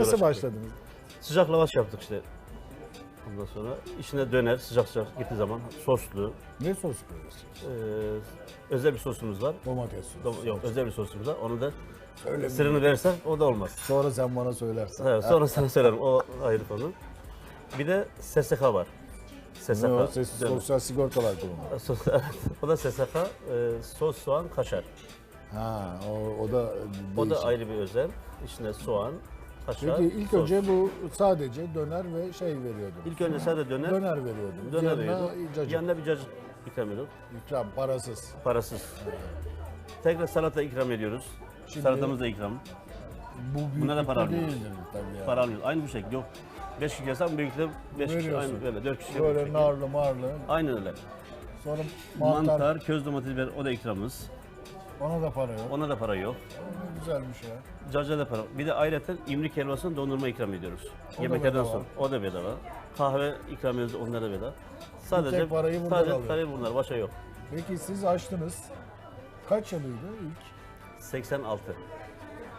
Nasıl başladınız? Sıcak lavaş yaptık işte. Ondan sonra içine döner sıcak sıcak gittiği zaman soslu. Ne sos koyuyorsunuz? e, özel bir sosumuz var. Domates sosu. Do- Yok özel bir sosumuz var. Onu da Öyle sırrını verirsen o da olmaz. Sonra sen bana söylersin. Evet, sonra sana söylerim. O ayrı konu. Bir de SSK var. SSK. Ne o? Ses- döner. sosyal sigortalar kurumu. O da SSK. e, sos, soğan, kaşar. Ha, o, o da O da değişik. ayrı bir özel. İçine soğan, kaşar, Peki ilk sos. önce bu sadece döner ve şey veriyordum. İlk önce sadece döner, Döner veriyordum. döner Yanına veriyordu. cacık. Yanına bir cacık ikram ediyorduk. İkram parasız. Parasız. Tekrar salata ikram ediyoruz. Şimdi- Salatamız da ikram. Bu Buna da para almıyoruz. tabii ya. Para almıyoruz. Aynı bu şekilde yok. 5 kişi yesem büyükte 5 kişi aynı böyle 4 kişi. Böyle narlı marlı. Aynen öyle. Sonra mantar. Mantar, köz domates biber o da ikramımız. Ona da para yok. Ona da para yok. Ne güzelmiş ya. Cacığa da para. Bir de ayrıca imlik helvasını dondurma ikram ediyoruz. da Yemeklerden bedava. sonra. O da bedava. Kahve ikram ediyoruz. Onlar da bedava. Sadece parayı bundan sadece alıyor. parayı bunlar. Başka yok. Peki siz açtınız. Kaç yılıydı ilk? 86.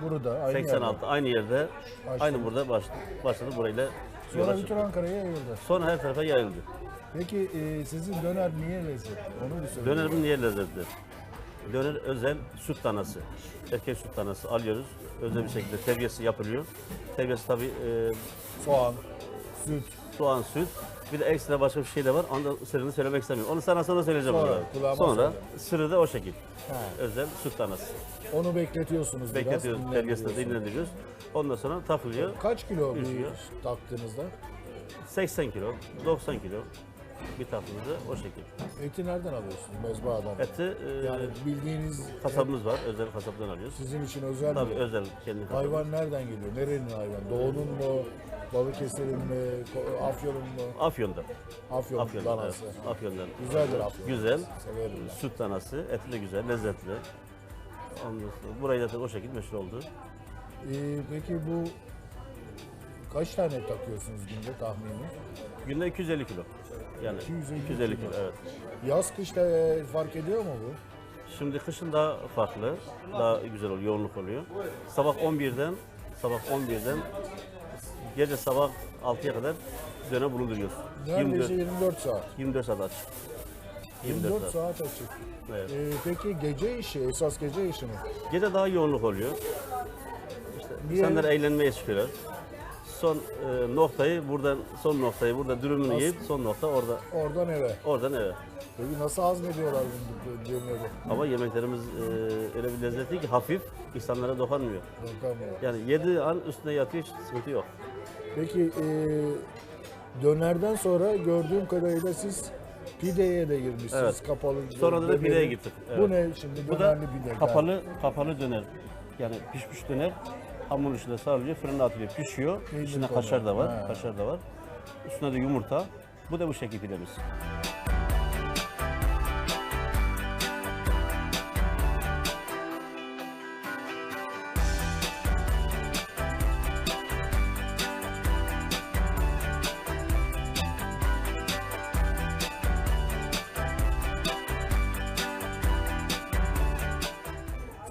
Burada aynı 86. yerde. Aynı yerde. Aynı burada başladı. Başladı burayla. Sonra yola bütün çıktı. Ankara'ya yayıldı. Sonra her tarafa yayıldı. Peki e, sizin döner niye lezzetli? Onu bir söyleyin. Dönerimin niye lezzetli? Döner özel süt tanesi. Erkek süt tanesi alıyoruz. Özel bir şekilde terbiyesi yapılıyor. Terbiyesi tabii e, Soğan, süt. soğan, süt. Bir de ekstra başka bir şey de var. Onu da sırrını söylemek istemiyorum. Onu sana sonra söyleyeceğim. Sonra, kulağıma Sonra söyle. sırrı da o şekil. Ha. Özel süt tanesi. Onu bekletiyorsunuz biraz. Bekletiyoruz, terbiyesinde dinlendiriyorsunuz. dinlendiriyoruz. Ondan sonra takılıyor. Kaç kilo bir Üzüyor. taktığınızda? 80 kilo, 90 kilo bir tatlımızı o şekil. Eti nereden alıyorsunuz? Mezbahadan. Eti e, Yani bildiğiniz kasabımız var. Özel kasaptan alıyoruz. sizin için özel Tabii mi? özel kendi kasabımız. Hayvan nereden geliyor? Nerenin hayvan? Doğu'nun mu? Balıkesir'in mi? Ko- Afyon'un mu? Afyon'da. Afyon, Afyon'dan. danası. Evet. Afyon'dan. Güzeldir Afyon. Güzel. Severim ben. Süt tanesi, eti de güzel, lezzetli. Ondan sonra burayı da o şekilde meşhur oldu. Ee, peki bu kaç tane takıyorsunuz günde tahmini? Günde 250 kilo. Yani 250 250, kilo. kilo. evet. Yaz kışta fark ediyor mu bu? Şimdi kışın daha farklı, daha güzel oluyor, yoğunluk oluyor. Sabah 11'den, sabah 11'den gece sabah 6'ya kadar dönem bulunduruyoruz. Neredeyse 24, 24 saat. 24 saat aç. 24, 24 saat. saat açık. Evet. Ee, peki gece işi, esas gece işi mi? Gece daha yoğunluk oluyor. İşte Niye? insanlar eğlenmeye çıkıyorlar. Son e, noktayı buradan, son noktayı burada dürümünü yiyip son nokta orada, Oradan eve. oradan eve. Peki nasıl hazmediyorlar bu döneri? Ama yemeklerimiz e, öyle bir lezzetli ki hafif, insanlara dokunmuyor. Bakamıyor. Yani yediği an üstüne yatıyor, hiç sıkıntı yok. Peki e, dönerden sonra gördüğüm kadarıyla siz pideye de girmişsiniz. Evet. Kapalı. Sonra da döneri. pideye gittik, Bu evet. ne şimdi? Bu da Dönerli pide. kapalı kapalı döner. Yani pişmiş döner hamurun içinde sarılıyor, fırına atılıyor, pişiyor. İçinde kaşar da var, kaşar da var. Üstüne de yumurta. Bu da bu şekil pidemiz.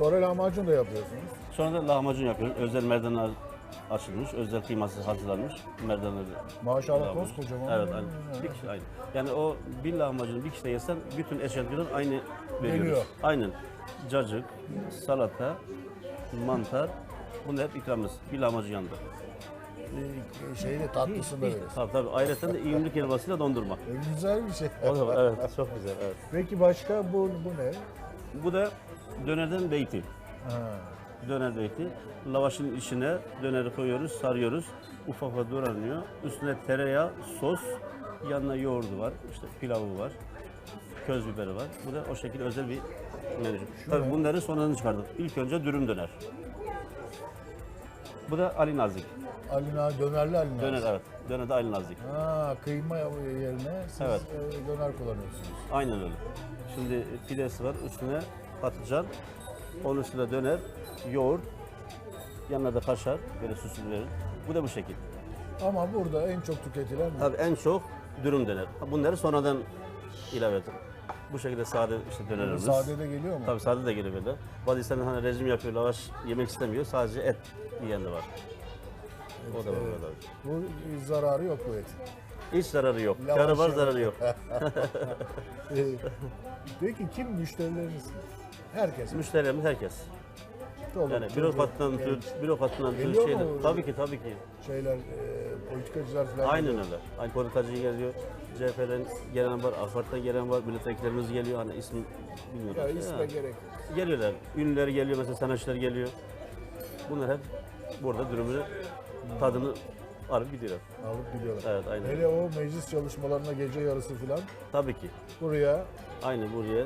Sonra lahmacun da yapıyorsunuz. Sonra da lahmacun yapıyoruz. Özel merdanlar açılmış, özel kıyması hazırlanmış. Merdanları. Maşallah Lahmacun. koskocaman. Evet, aynı. Bir kişi aynı. Yani o bir lahmacunu bir kişi de yesen bütün eşyatlardan aynı veriyoruz. Geliyor. Aynen. Cacık, salata, mantar. Bunlar hep ikramımız. Bir lahmacun yanında. Şeyde tatlısını da veriyorsunuz. Tabii tabii. Ayrıca de iyimlik helvasıyla dondurma. E, güzel bir şey. O da. Evet, çok güzel. Evet. Peki başka bu, bu ne? Bu da dönerden beyti. Ha. Döner beyti. Lavaşın içine döneri koyuyoruz, sarıyoruz. Ufak ufak doğranıyor. Üstüne tereyağı, sos, yanına yoğurdu var. İşte pilavı var. Köz biberi var. Bu da o şekilde özel bir menü. Tabii bunları sonradan çıkardık. İlk önce dürüm döner. Bu da Ali Nazik. Alina, dönerli alina. Döner evet. Döner de Ali Nazik. Ha, kıyma yerine siz Evet. e, döner kullanıyorsunuz. Aynen öyle. Şimdi pidesi var. Üstüne patlıcan. Onun üstüne döner, yoğurt. Yanına da kaşar. Böyle süsünü verir. Bu da bu şekil. Ama burada en çok tüketilen Tabii en çok dürüm döner. Bunları sonradan ilave ettim. Bu şekilde sade işte dönerimiz. sade de geliyor mu? Tabii sade de geliyor böyle. Bazı insanlar hani rejim yapıyor, lavaş yemek istemiyor. Sadece et yiyen de var. O da var Evet. Bu zararı yok bu etin. Hiç zararı yok. Lavaş Karı var yok. zararı yok. Peki kim müşterileriniz? Herkes. Müşterilerimiz herkes. Çoluk, Yani bürokratından tut, bürokratından tut, Geliyor şeyler. mu? Tabii ki tabii ki. şeyler, e, politikacılar falan. Aynen öyle. Aynı politikacı geliyor. CHP'den gelen var, AK Parti'den gelen var, milletvekillerimiz geliyor. Hani ismi bilmiyorum. Ya isme gerek yok. Geliyorlar. Ünlüler geliyor mesela sanatçılar geliyor. Bunlar hep burada dürümünü, tadını alıp gidiyorlar. Alıp gidiyorlar. Evet aynen. Hele o meclis çalışmalarına gece yarısı falan Tabii ki. buraya, Aynı buraya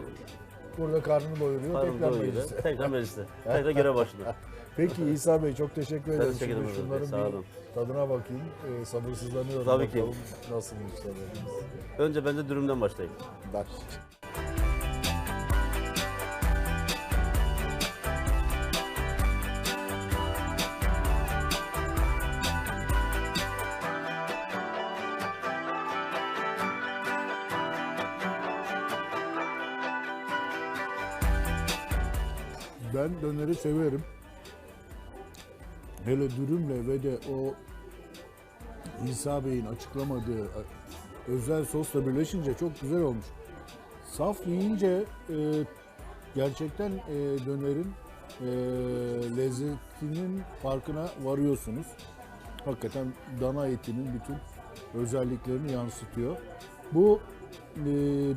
burada karnını doyuruyor, Karnım tekrar doyuyor. meclise. Tekrar mecliste. Tekrar görev başında. Peki İsa Bey çok teşekkür ederim. teşekkür ederim şunların Sağ olun. tadına bakayım. Ee, sabırsızlanıyorum. Tabii ki. Bakalım Nasılmış tadımız. Önce ben de dürümden başlayayım. Baş. Ben döneri severim. Hele dürümle ve de o İsa Bey'in açıklamadığı özel sosla birleşince çok güzel olmuş. Saf yiyince e, gerçekten e, dönerin e, lezzetinin farkına varıyorsunuz. Hakikaten dana etinin bütün özelliklerini yansıtıyor. Bu e,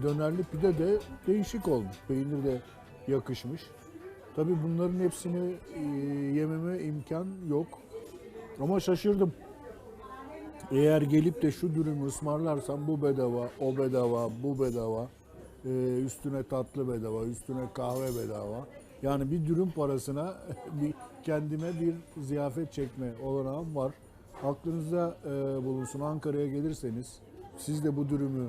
dönerli pide de değişik olmuş. Peynir de yakışmış. Tabii bunların hepsini e, yememe imkan yok. Ama şaşırdım. Eğer gelip de şu dürümü ısmarlarsam bu bedava, o bedava, bu bedava, e, üstüne tatlı bedava, üstüne kahve bedava. Yani bir dürüm parasına bir kendime bir ziyafet çekme olanağım var. Aklınızda e, bulunsun Ankara'ya gelirseniz siz de bu dürümü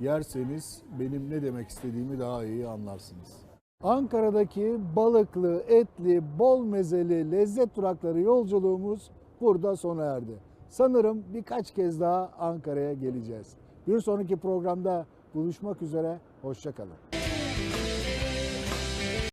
yerseniz benim ne demek istediğimi daha iyi anlarsınız. Ankara'daki balıklı, etli, bol mezeli lezzet durakları yolculuğumuz burada sona erdi. Sanırım birkaç kez daha Ankara'ya geleceğiz. Bir sonraki programda buluşmak üzere, hoşçakalın.